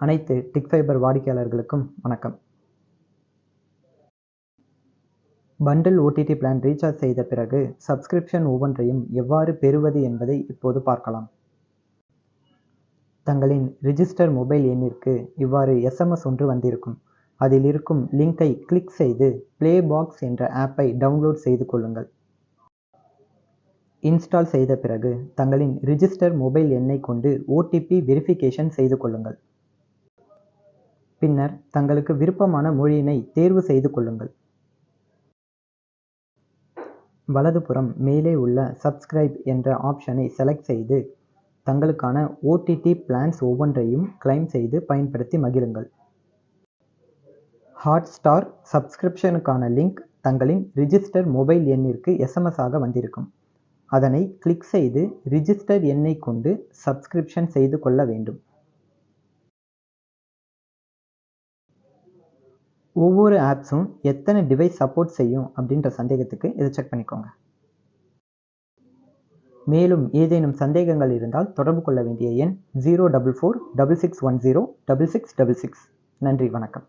அனைத்து tick fibre வாடிக்கையாளர்களுக்கும் வணக்கம். Bundle OTT plan recharge செய்த பிறகு சப்ஸ்கிரிப்ஷன் ஒவ்வொன்றையும் எவ்வாறு பெறுவது என்பதை இப்போது பார்க்கலாம். தங்களின் ரிஜிஸ்டர் மொபைல் எண்ணிற்கு இவ்வாறு எஸ்எம்எஸ் ஒன்று வந்திருக்கும். அதில் இருக்கும் லிங்கை கிளிக் செய்து ப்ளே பாக்ஸ் என்ற ஆப்பை டவுன்லோட் செய்து கொள்ளுங்கள். இன்ஸ்டால் செய்த பிறகு தங்களின் ரிஜிஸ்டர் மொபைல் எண்ணை கொண்டு ஓடிபி வெரிஃபிகேஷன் செய்து கொள்ளுங்கள். பின்னர் தங்களுக்கு விருப்பமான மொழியினை தேர்வு செய்து கொள்ளுங்கள். வலதுபுறம் மேலே உள்ள சப்ஸ்கிரைப் என்ற ஆப்ஷனை செலக்ட் செய்து தங்களுக்கான ஓடிடி பிளான்ஸ் ஒவ்வொன்றையும் கிளைம் செய்து பயன்படுத்தி மகிழுங்கள். ஹாட்ஸ்டார் சப்ஸ்கிரிப்ஷனுக்கான லிங்க் தங்களின் ரிஜிஸ்டர் மொபைல் எண்ணிற்கு எஸ்எம்எஸ் ஆக வந்திருக்கும். அதனை கிளிக் செய்து ரிஜிஸ்டர் எண்ணை கொண்டு சப்ஸ்கிரிப்ஷன் செய்து கொள்ள வேண்டும். ஒவ்வொரு ஆப்ஸும் எத்தனை டிவைஸ் சப்போர்ட் செய்யும் அப்படின்ற சந்தேகத்துக்கு இதை செக் பண்ணிக்கோங்க. மேலும் ஏதேனும் சந்தேகங்கள் இருந்தால் தொடர்பு கொள்ள வேண்டிய எண் zero double four double six one zero double six double six நன்றி வணக்கம்.